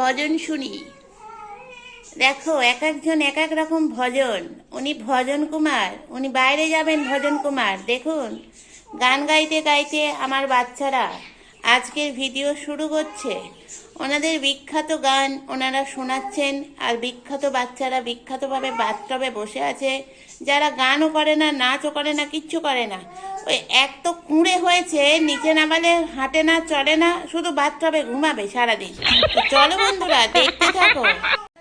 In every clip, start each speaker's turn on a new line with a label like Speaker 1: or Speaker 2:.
Speaker 1: ভজন শুনি। দেখো এক একজন এক এক রকম ভজন। উনি ভজন কুমার, উনি বাইরে যাবেন ভজন কুমার। দেখুন, গান গাইতে গাইতে আমার বাচ্চারা আজকের ভিডিও শুরু করছে। ওনাদের বিখ্যাত গান ওনারা শোনাচ্ছেন, আর বিখ্যাত বাচ্চারা বিখ্যাতভাবে বাথটবে বসে আছে। যারা গানও করে না, নাচও করে না, কিচ্ছু করে না। ওই এক তো কুঁড়ে হয়েছে, নিচে নামালে হাঁটে না, চলে না, শুধু বাথটবে ঘুমাবে সারাদিন। চলো বন্ধুরা, দেখতে থাকো।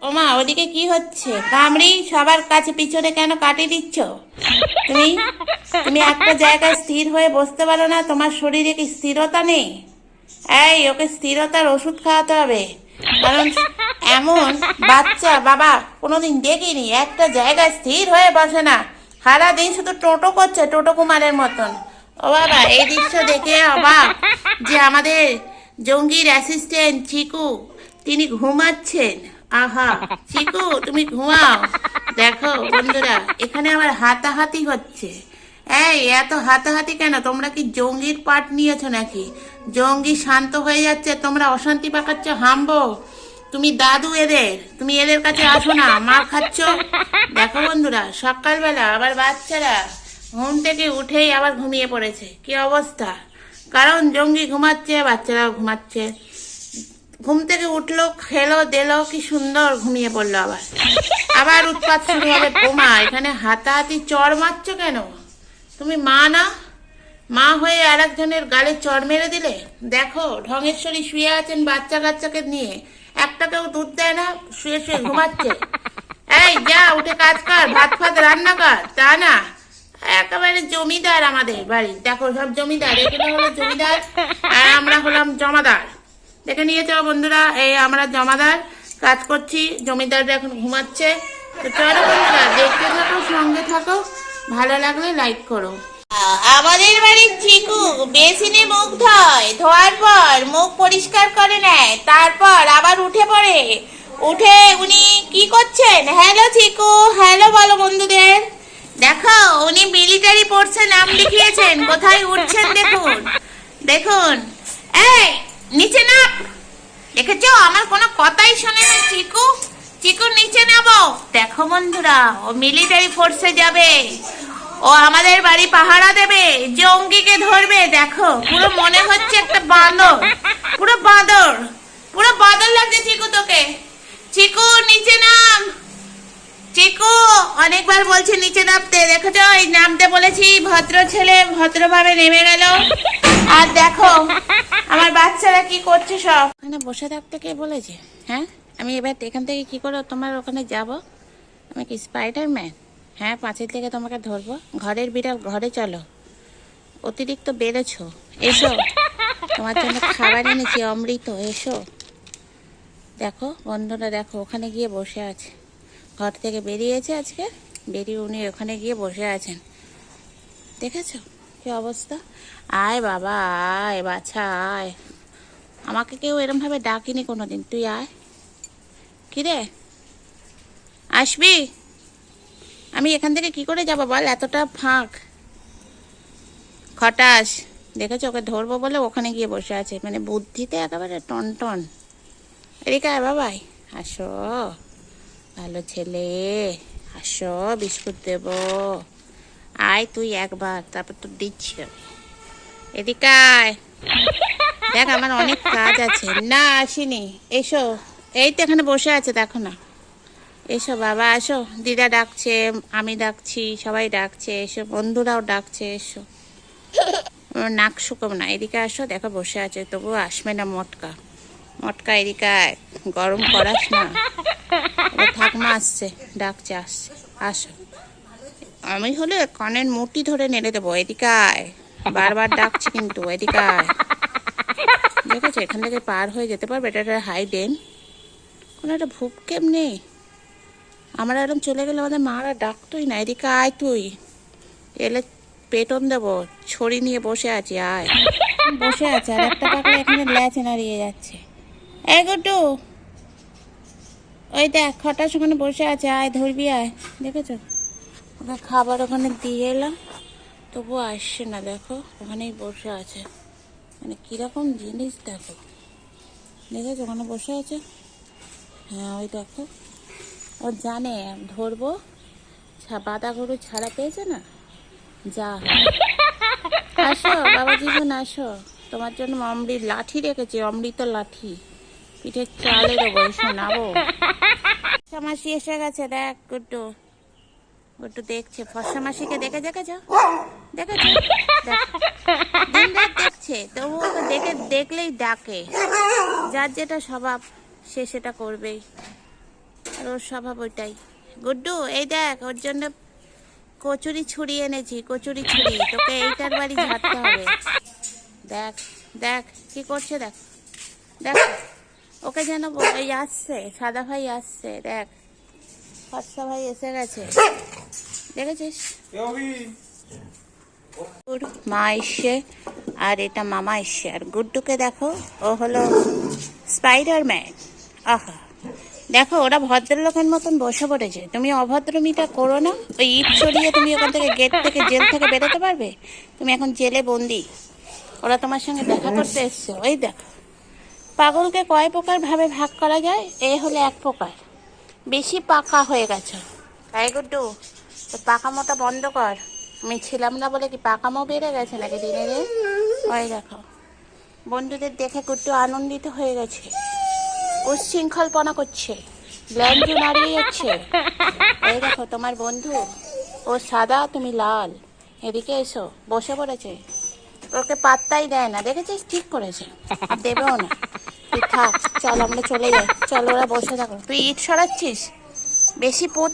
Speaker 1: ওমা, ওদিকে কি হচ্ছে? কামড়ি, সবার কাছে পিছনে কেন কাটিয়ে দিচ্ছ? তুমি? তুমি একটা জায়গায় স্থির হয়ে বসতে পারো না, তোমার শরীরে কি স্থিরতা নেই? এই, ওকে স্থিরতার ওষুধ খাওয়াতে হবে। কারণ এমন বাচ্চা বাবা কোনোদিন দেখিনি, একটা জায়গায় স্থির হয়ে বসে না। সারাদিন শুধু টোটো করছে টোটো কুমারের মতন। ও বাবা, এই দৃশ্য দেখে অবাক যে আমাদের জঙ্গির অ্যাসিস্ট্যান্ট চিকু, তিনি ঘুমাচ্ছেন। আহা, চিকু, তুমি ঘুমাও। দেখো বন্ধুরা, এখানে আমার হাতাহাতি হচ্ছে। এই, এত হাতাহাতি কেন? তোমরা কি জঙ্গির পাট নিয়েছো নাকি? জঙ্গি শান্ত হয়ে যাচ্ছে, তোমরা অশান্তি পাকাচ্ছ, হামবো। তুমি দাদু এদের, তুমি এদের কাছে আসো না মার খাচ্ছ। দেখো বন্ধুরা, সকালবেলা আবার বাচ্চারা ঘুম থেকে উঠেই আবার ঘুমিয়ে পড়েছে। কি অবস্থা? কারণ জঙ্গি ঘুমাচ্ছে, বাচ্চারাও ঘুমাচ্ছে। ঘুম থেকে উঠল, খেলো, দেলো, কি সুন্দর ঘুমিয়ে পড়ল আবার। আবার উৎপাত শুরু হবে। বোমা এখানে হাতাহাতি চড় মারছো কেন? তুমি মা না? মা হয়ে আর একজনের গালে চড় মেরে দিলে? দেখো, ঢঙেশ্বরী শুয়ে আছেন বাচ্চা কাচ্চাকে নিয়ে। একটাকেও দুধ দেয় না, শুয়ে শুয়ে ঘুমাচ্ছে। এই, যা, উঠে কাজ কর, ভাত ফাত রান্না কর, তা না? একেবারে জমিদার আমাদের বাড়ি। দেখো, সব জমিদার। এখানে হলো জমিদার, আর আমরা হলাম জমাদার। দেখে নিয়ে নিয়েছ বন্ধুরা এই আমরা জমাদার। কাজ করছি, জমিদাররা এখন ঘুমাচ্ছে। তো চলো বন্ধুরা, দেখতে থাকো, সঙ্গে থাকো। ভালো লাগলে লাইক করো। আমাদের বাড়ির চিকু বেসিনে মুখ ধোয়, ধোয়ার পর মুখ পরিষ্কার করে নেয়, তারপর আবার উঠে পড়ে। উঠে উনি কি করছেন? হ্যালো চিকু হ্যালো বলো বন্ধুদের। দেখো, উনি মিলিটারি পড়ছে, নাম লিখিয়েছেন, কোথায় উঠছেন দেখুন। দেখুন, এই, নিচে না দেখেছ? আমার কোনো কথাই শোনে না চিকু চিকু নিচে নামো। দেখো বন্ধুরা, ও মিলিটারি ফোর্সে যাবে। ও আমাদের বাড়ি পাহারা দেবে, জঙ্গিকে ধরবে, দেখো, পুরো মনে হচ্ছে একটা বাঁদর, পুরো বাঁদর পুরো বাঁদর লাগছে চিকু তোকে। চিকু, নিচে নাম। চিকু, অনেকবার বলছে নিচে নামতে, দেখেছ? এই নামতে বলেছি, ভদ্র ছেলে ভদ্রভাবে নেমে গেল। আর দেখো, আমার বাচ্চারা কি করছে সব? মানে বসে থাকতে কে বলেছে হ্যাঁ? আমি এবার এখান থেকে কি করে তোমার ওখানে যাব। আমি কি স্পাইডারম্যান হ্যাঁ পাঁচের থেকে তোমাকে ধরবো। ঘরের বিড়াল, ঘরে চলো। অতিরিক্ত বেড়েছো এসো। তোমার জন্য খাবার এনেছি, অমৃত। এসো। দেখো, বন্ধুরা, দেখো, ওখানে গিয়ে বসে আছে। ঘর থেকে বেরিয়েছে আজকে। বেরিয়ে উনি ওখানে গিয়ে বসে আছেন। দেখেছ কি অবস্থা? আয় বাবা, আয়, বাছা, আয়। আমাকে কেউ এরমভাবে ডাকিনি কোনোদিন। তুই আয়। কি রে? আসবি? আমি এখান থেকে কি করে যাব বল? এতটা ফাঁক। খটাস। দেখেছ? ওকে ধরবো বলে ওখানে গিয়ে বসে আছে। মানে বুদ্ধিতে একেবারে টন টন আয় বাবাই। আসো। ভালো ছেলে। আসো, বিস্কুট দেব। আয় তুই একবার, তারপর তো দিচ্ছি আমি। এদিকে আয়। দেখ, আমার অনেক কাজ আছে। না, আসিনি। এসো। এই তো এখানে বসে আছে, দেখো না। এসো বাবা আসো দিদা ডাকছে, আমি ডাকছি, সবাই ডাকছে, এসো, বন্ধুরাও ডাকছে, এসো। নাক শুকো না। এদিকে আসো, দেখো বসে আছে, তবুও আসবে না মটকা। মটকা এদিকে গরম করাস না। ঠাকমা আসছে, ডাকছে, আসছে, আসো। আমি হলে কানের মুটি ধরে নেড়ে দেবো, এদিকে আয়। বারবার ডাকছি কিন্তু, এদিকে আয়। দেখেছ, এখান থেকে পার হয়ে যেতে পারবে, এটা একটা হাইডেন কোনো একটা ভুপকেম নেই আমরা এরকম চলে গেলে আমাদের মারা ডাকতোই না, এদিকে আয় তুই। এলে পেটন দেবো, ছড়ি নিয়ে বসে আছি, আয়। বসে আছে, আর একটা পাখি এখানে ল্যাচ নাড়িয়ে যাচ্ছে। এই গুড্ডু, ওই দেখ খটাস ওখানে বসে আছে, আয়, ধরবি, আয়। দেখেছ? ওকে খাবার ওখানে দিয়ে এলাম তবুও আসছে না, দেখো, ওখানেই বসে আছে। মানে কীরকম জিনিস, দেখো। দেখেছ? ওখানে বসে আছে। হ্যাঁ ওই দেখো। ও জানে, ধরবো। বাঁধা গরু ছাড়া পেয়েছে না? যা। আসো, বাবা জীবন আসো। তোমার জন্য অমৃত লাঠি রেখেছি, অমৃত লাঠি। পিঠে চালে দেবো, এসো, নাবো। ফর্সা মাসি এসে গেছে, দেখ, গুড্ডু। গুড্ডু দেখছে ফর্সা মাসিকে দেখে দেখেছ দেখেছ দেখছে তবু দেখে, দেখলেই ডাকে। যার যেটা স্বভাব। সে সেটা করবেই। আর ওর স্বভাব ওইটাই। গুড্ডু এই দেখ ওর জন্য কচুরি ছুরি এনেছি কচুরি ছুরি। তোকে এইটার বাড়ি ঝাড়তে হবে। দেখ দেখ কি করছে দেখ। দেখ ওকে যেন এই আসছে সাদা ভাই আসছে দেখ। ফর্সা ভাই এসে গেছে। দেখেছিস? ওর মা এসছে আর এটা মামা এসছে। আর গুড্ডুকে দেখো ও হলো স্পাইডার স্পাইডারম্যান আহা। দেখো, ওরা ভদ্রলোকের মতন বসে পড়েছে। তুমি অভদ্রমিটা করো না। ওই ইট সরিয়ে তুমি ওখান থেকে গেট থেকে জেল থেকে বেরোতে পারবে? তুমি এখন জেলে বন্দি। ওরা তোমার সঙ্গে দেখা করতে এসছে। ওই দেখো। পাগলকে কয় প্রকার ভাবে ভাগ করা যায়? এ হলো এক প্রকার। বেশি পাকা হয়ে গেছে। তাই গুড্ডু তো পাকামোটা বন্ধ কর। আমি ছিলাম না বলে কি পাকামো বেড়ে গেছে নাকি দিনে? ওই দেখো। বন্ধুদের দেখে গুড্ডু আনন্দিত হয়ে গেছে। উচ্ছৃঙ্খলপনা করছে। ল্যান্ডু নাড়িয়ে যাচ্ছে। এই দেখো, তোমার বন্ধু। ও সাদা, তুমি লাল। এদিকে এসো, বসে পড়েছে। ওকে পাত্তাই দেয় না, দেখেছিস? ঠিক করেছে। আর দেবেও না। তুই থাক, চল, আমরা চলে যাই। চল, ওরা বসে থাকো। তুই ইট সরাচ্ছিস? বেশি পোত